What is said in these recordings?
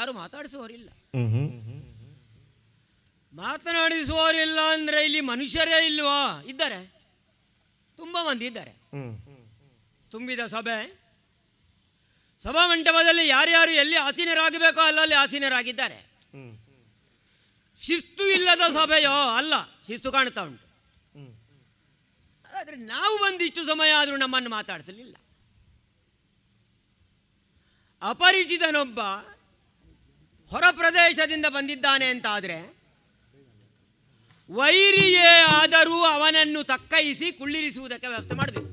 ಯಾರು ಮಾತಾಡಿಸುವವರಿಲ್ಲ. ಮಾತನಾಡಿಸುವವರಿಲ್ಲ ಅಂದ್ರೆ ಇಲ್ಲಿ ಮನುಷ್ಯರೇ ಇಲ್ವಾ? ಇದ್ದಾರೆ. ತುಂಬಾ ಮಂದಿ ಇದ್ದಾರೆ. ತುಂಬಿದ ಸಭೆ. ಸಭಾ ಮಂಟಪದಲ್ಲಿ ಯಾರ್ಯಾರು ಎಲ್ಲಿ ಆಸೀನರಾಗಬೇಕೋ ಅಲ್ಲಲ್ಲಿ ಆಸೀನರಾಗಿದ್ದಾರೆ. ಶಿಸ್ತು ಇಲ್ಲದ ಸಭೆಯೋ ಅಲ್ಲ ಶಿಸ್ತು ಕಾಣ್ತಾ ಉಂಟು. ಆದ್ರೆ ಆದರೆ ನಾವು ಬಂದಿಷ್ಟು ಸಮಯ ಆದರೂ ನಮ್ಮನ್ನು ಮಾತಾಡಿಸಲಿಲ್ಲ. ಅಪರಿಚಿತನೊಬ್ಬ ಹೊರ ಪ್ರದೇಶದಿಂದ ಬಂದಿದ್ದಾನೆ ಅಂತಾದರೆ ವೈರಿಯೇ ಆದರೂ ಅವನನ್ನು ತಕ್ಕಯಿಸಿ ಕುಳ್ಳಿರಿಸುವುದಕ್ಕೆ ವ್ಯವಸ್ಥೆ ಮಾಡಬೇಕು.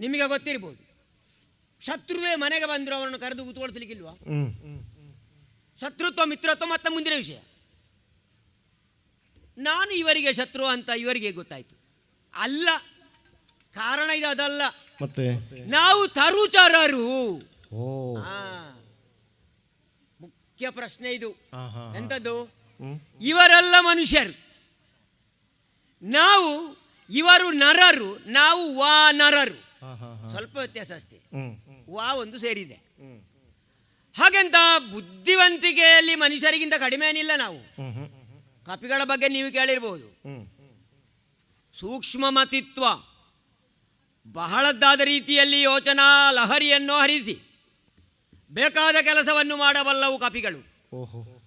ನಿಮಗೆ ಗೊತ್ತಿರ್ಬೋದು ಶತ್ರುವೇ ಮನೆಗೆ ಬಂದರೂ ಅವನನ್ನು ಕರೆದು ಕೂತ್ಕೊಳ್ಸಲಿಕ್ಕಿಲ್ವಾ? ಶತ್ರುತ್ವ ಮಿತ್ರತ್ವ ಮತ್ತೆ ಮುಂದಿನ ವಿಷಯ. ನಾನು ಇವರಿಗೆ ಶತ್ರು ಅಂತ ಇವರಿಗೆ ಗೊತ್ತಾಯ್ತು. ಅಲ್ಲ ಕಾರಣ ಇದು ಅದಲ್ಲ. ಮತ್ತೆ? ನಾವು ತರುಚರರು. ಮುಖ್ಯ ಪ್ರಶ್ನೆ ಇದು. ಎಂಥದ್ದು ಇವರೆಲ್ಲ ಮನುಷ್ಯರು. ನಾವು ಇವರು ನರರು ನಾವು ವಾ ನರರು. ಸ್ವಲ್ಪ ವ್ಯತ್ಯಾಸ ಅಷ್ಟೇ. ವಾ ಒಂದು ಸೇರಿದೆ. ಹಾಗೆಂತ ಬುದ್ಧಿವಂತಿಕೆಯಲ್ಲಿ ಮನುಷ್ಯರಿಗಿಂತ ಕಡಿಮೆ ಏನಿಲ್ಲ ನಾವು. ಕಪಿಗಳ ಬಗ್ಗೆ ನೀವು ಕೇಳಿರ್ಬೋದು. ಸೂಕ್ಷ್ಮ ಮತಿತ್ವ. ಬಹಳದ್ದಾದ ರೀತಿಯಲ್ಲಿ ಯೋಚನಾ ಲಹರಿಯನ್ನು ಹರಿಸಿ. ಬೇಕಾದ ಕೆಲಸವನ್ನು ಮಾಡಬಲ್ಲವು ಕಪಿಗಳು. ಓಹೋ.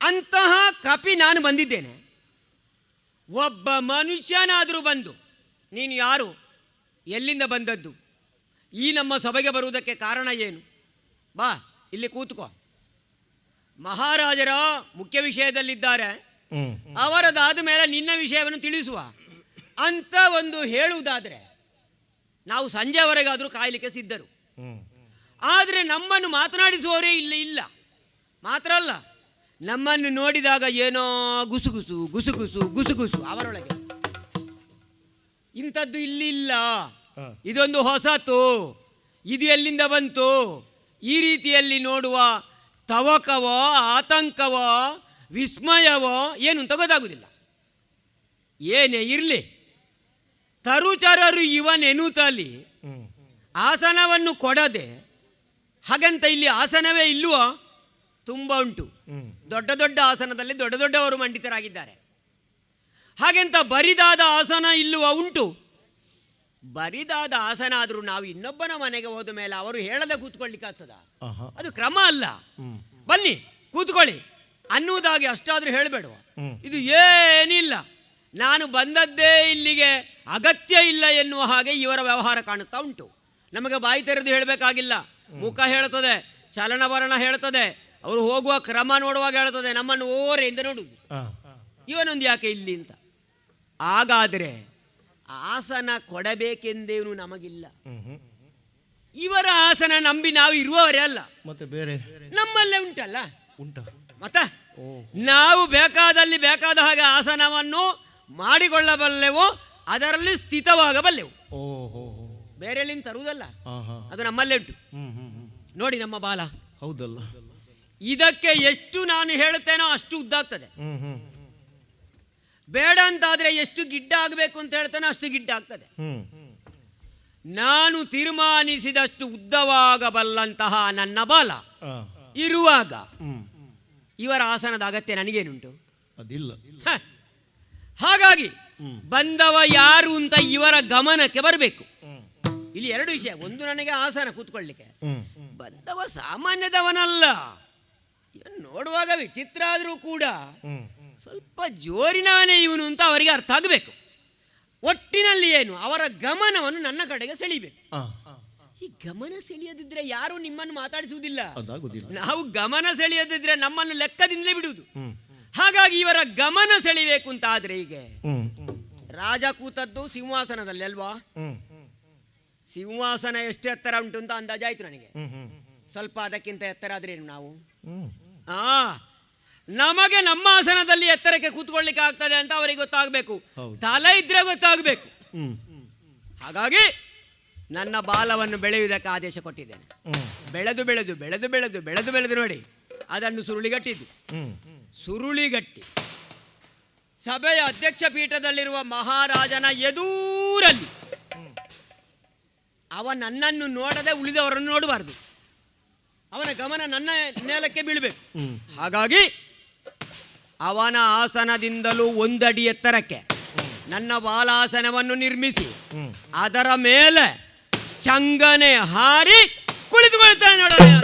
ಅಂತಹ ಕಪಿ ನಾನು ಬಂದಿದ್ದೇನೆ. ಒಬ್ಬ ಮನುಷ್ಯನಾದರೂ ಬಂದು ನೀನು ಯಾರು? ಎಲ್ಲಿಂದ ಬಂದದ್ದು? ಈ ನಮ್ಮ ಸಭೆಗೆ ಬರುವುದಕ್ಕೆ ಕಾರಣ ಏನು? ಬಾ ಇಲ್ಲಿ ಕೂತ್ಕೋ. ಮಹಾರಾಜರ ಮುಖ್ಯ ವಿಷಯದಲ್ಲಿದ್ದಾರೆ. ಅವರದಾದ ಮೇಲೆ ನಿನ್ನ ವಿಷಯವನ್ನು ತಿಳಿಸುವ. ಅಂತ ಒಂದು ಹೇಳುವುದಾದರೆ ನಾವು ಸಂಜೆವರೆಗಾದರೂ ಕಾಯಲಿಕ್ಕೆ ಸಿದ್ಧರು. ಆದರೆ ನಮ್ಮನ್ನು ಮಾತನಾಡಿಸುವವರೇ ಇಲ್ಲ ಇಲ್ಲ. ಮಾತ್ರ ಅಲ್ಲ ನಮ್ಮನ್ನು ನೋಡಿದಾಗ ಏನೋ ಗುಸುಗುಸು ಗುಸುಗುಸು ಗುಸುಗುಸು ಅವರೊಳಗೆ. ಇಂಥದ್ದು ಇಲ್ಲಿ ಇಲ್ಲ. ಇದೊಂದು ಹೊಸತು ಇದು ಎಲ್ಲಿಂದ ಬಂತು? ಈ ರೀತಿಯಲ್ಲಿ ನೋಡುವ ತವಕವೋ ಆತಂಕವೋ ವಿಸ್ಮಯವೋ ಏನು ಅಂತ ಗೊತ್ತಾಗುವುದಿಲ್ಲ ಏನೇ ಇರಲಿ ತರುಚರರು ಇವನೆನುತಲಿ ಆಸನವನ್ನು ಕೊಡದೆ ಹಾಗಂತ ಇಲ್ಲಿ ಆಸನವೇ ಇಲ್ಲವೋ ತುಂಬ ಉಂಟು. ದೊಡ್ಡ ದೊಡ್ಡ ಆಸನದಲ್ಲಿ ದೊಡ್ಡ ದೊಡ್ಡವರು ಮಂಡಿತರಾಗಿದ್ದಾರೆ. ಹಾಗೆಂತ ಬರಿದಾದ ಆಸನ ಇಲ್ಲುವ ಉಂಟು. ಬರಿದಾದ ಆಸನ ಆದರೂ ನಾವು ಇನ್ನೊಬ್ಬನ ಮನೆಗೆ ಹೋದ ಮೇಲೆ ಅವರು ಹೇಳದೆ ಕೂತ್ಕೊಳ್ಳಿಕ್ಕಾಗ್ತದ ಅದು ಕ್ರಮ ಅಲ್ಲ. ಬನ್ನಿ ಕೂತ್ಕೊಳ್ಳಿ. ಅನ್ನುವುದಾಗಿ ಅಷ್ಟಾದರೂ ಹೇಳಬೇಡುವ. ಇದು ಏನಿಲ್ಲ. ನಾನು ಬಂದದ್ದೇ ಇಲ್ಲಿಗೆ ಅಗತ್ಯ ಇಲ್ಲ ಎನ್ನುವ ಹಾಗೆ ಇವರ ವ್ಯವಹಾರ ಕಾಣುತ್ತಾ ಉಂಟು. ನಮಗೆ ಬಾಯಿ ತೆರೆದು ಹೇಳಬೇಕಾಗಿಲ್ಲ. ಮುಖ ಹೇಳ್ತದೆ ಚಲನವರಣ ಹೇಳ್ತದೆ ಅವರು ಹೋಗುವ ಕ್ರಮ ನೋಡುವಾಗ ಹೇಳ್ತದೆ ನಮ್ಮನ್ನು ಓರೆ ನೋಡುವುದು. ನೋಡುದು ಇವನೊಂದು ಯಾಕೆ ಇಲ್ಲಿ ಅಂತ? ಹಾಗಾದ್ರೆ ಆಸನ ಕೊಡಬೇಕೆಂದೇನು ನಮಗಿಲ್ಲ. ಇವರ ಆಸನ ನಂಬಿ ನಾವು ಇರುವವರೇ ಅಲ್ಲ. ಮತ್ತೆ ಬೇರೆ? ನಮ್ಮಲ್ಲೇ ಉಂಟಲ್ಲ? ಉಂಟ. ಮತ್ತ? ನಾವು ಬೇಕಾದಲ್ಲಿ ಬೇಕಾದ ಹಾಗೆ ಆಸನವನ್ನು ಮಾಡಿಕೊಳ್ಳಬಲ್ಲೆವು ಅದರಲ್ಲಿ ಸ್ಥಿತವಾಗಬಲ್ಲೆವು. ಬೇರೆಲ್ಲಿಂದ ತರುವುದಲ್ಲ. ಅದು ನಮ್ಮಲ್ಲೇ ಉಂಟು. ನೋಡಿ ನಮ್ಮ ಬಾಲ. ಹೌದಲ್ಲ. ಇದಕ್ಕೆ ಎಷ್ಟು ನಾನು ಹೇಳ್ತೇನೋ ಅಷ್ಟು ಉದ್ದಾಗ್ತದೆ ಬೇಡ ಅಂತಾದರೆ ಎಷ್ಟು ಗಿಡ್ಡ ಆಗಬೇಕು ಅಂತ ಹೇಳ್ತೇನೋ ಅಷ್ಟು ಗಿಡ್ಡ ಆಗ್ತದೆ. ನಾನು ತೀರ್ಮಾನಿಸಿದಷ್ಟು ಉದ್ದವಾಗಬಲ್ಲಂತಹ ನನ್ನ ಬಾಲ ಇರುವಾಗ ಇವರ ಆಸನದ ಅಗತ್ಯ ನನಗೇನುಂಟು? ಅದಿಲ್ಲ. ಹಾಗಾಗಿ ಬಂದವ ಯಾರು ಅಂತ ಇವರ ಗಮನಕ್ಕೆ ಬರಬೇಕು. ಇಲ್ಲಿ ಎರಡು ವಿಷಯ. ಒಂದು ನನಗೆ ಆಸನ ಕೂತ್ಕೊಳ್ಳಿಕ್ಕೆ. ಬಂದವ ಸಾಮಾನ್ಯದವನಲ್ಲ. ನೋಡುವಾಗ ವಿಚಿತ್ರ ಆದರೂ ಕೂಡ ಸ್ವಲ್ಪ ಜೋರಿನವನೇ ಇವನು ಅಂತ ಅವರಿಗೆ ಅರ್ಥ ಆಗಬೇಕು. ಒಟ್ಟಿನಲ್ಲಿ ಏನು? ಅವರ ಗಮನವನ್ನು ನನ್ನ ಕಡೆಗೆ ಸೆಳಿಬೇಕು. ಈ ಗಮನ ಸೆಳೆಯದಿದ್ರೆ ಯಾರು ನಿಮ್ಮನ್ನು ಮಾತಾಡಿಸುವುದಿಲ್ಲ. ನಾವು ಗಮನ ಸೆಳೆಯದಿದ್ರೆ ನಮ್ಮನ್ನು ಲೆಕ್ಕದಿಂದಲೇ ಬಿಡುವುದು. ಹಾಗಾಗಿ ಇವರ ಗಮನ ಸೆಳಿಬೇಕು ಅಂತ ಆದ್ರೆ ಹೀಗೆ ರಾಜ ಕೂತದ್ದು ಸಿಂಹಾಸನದಲ್ಲಿ ಅಲ್ವಾ? ಸಿಂಹಾಸನ ಎಷ್ಟು ಎತ್ತರ ಉಂಟು ಅಂತ ಅಂದಾಜಾಯ್ತು ನನಗೆ. ಸ್ವಲ್ಪ ಅದಕ್ಕಿಂತ ಎತ್ತರ ಆದ್ರೇನು ನಾವು? ಆ ನಮಗೆ ನಮ್ಮ ಆಸನದಲ್ಲಿ ಎತ್ತರಕ್ಕೆ ಕೂತ್ಕೊಳ್ಳಿಕ್ಕೆ ಆಗ್ತದೆ ಅಂತ ಅವರಿಗೆ ಗೊತ್ತಾಗಬೇಕು. ತಲೆ ಇದ್ರೆ ಗೊತ್ತಾಗಬೇಕು. ಹಾಗಾಗಿ ನನ್ನ ಬಾಲವನ್ನು ಬೆಳೆಯುವುದಕ್ಕೆ ಆದೇಶ ಕೊಟ್ಟಿದ್ದೇನೆ. ಬೆಳೆದು ಬೆಳೆದು ಬೆಳೆದು ಬೆಳೆದು ಬೆಳೆದು ಬೆಳೆದು ನೋಡಿ ಅದನ್ನು ಸುರುಳಿಗಟ್ಟಿದ್ದು. ಸುರುಳಿಗಟ್ಟಿ. ಸಭೆಯ ಅಧ್ಯಕ್ಷ ಪೀಠದಲ್ಲಿರುವ ಮಹಾರಾಜನ ಎದೂರಲ್ಲಿ ಅವ ನನ್ನನ್ನು ನೋಡದೆ ಉಳಿದವರನ್ನು ನೋಡಬಾರ್ದು. ಅವನ ಗಮನ ನನ್ನ ನೆಲಕ್ಕೆ ಬೀಳಬೇಕು. ಹಾಗಾಗಿ ಅವನ ಆಸನದಿಂದಲೂ ಒಂದಡಿ ಎತ್ತರಕ್ಕೆ ನನ್ನ ಬಾಲಾಸನವನ್ನು ನಿರ್ಮಿಸಿ ಅದರ ಮೇಲೆ ಚಂಗನೆ ಹಾರಿ ಕುಳಿತುಕೊಳ್ತಾನೆ ನೋಡೋಣ.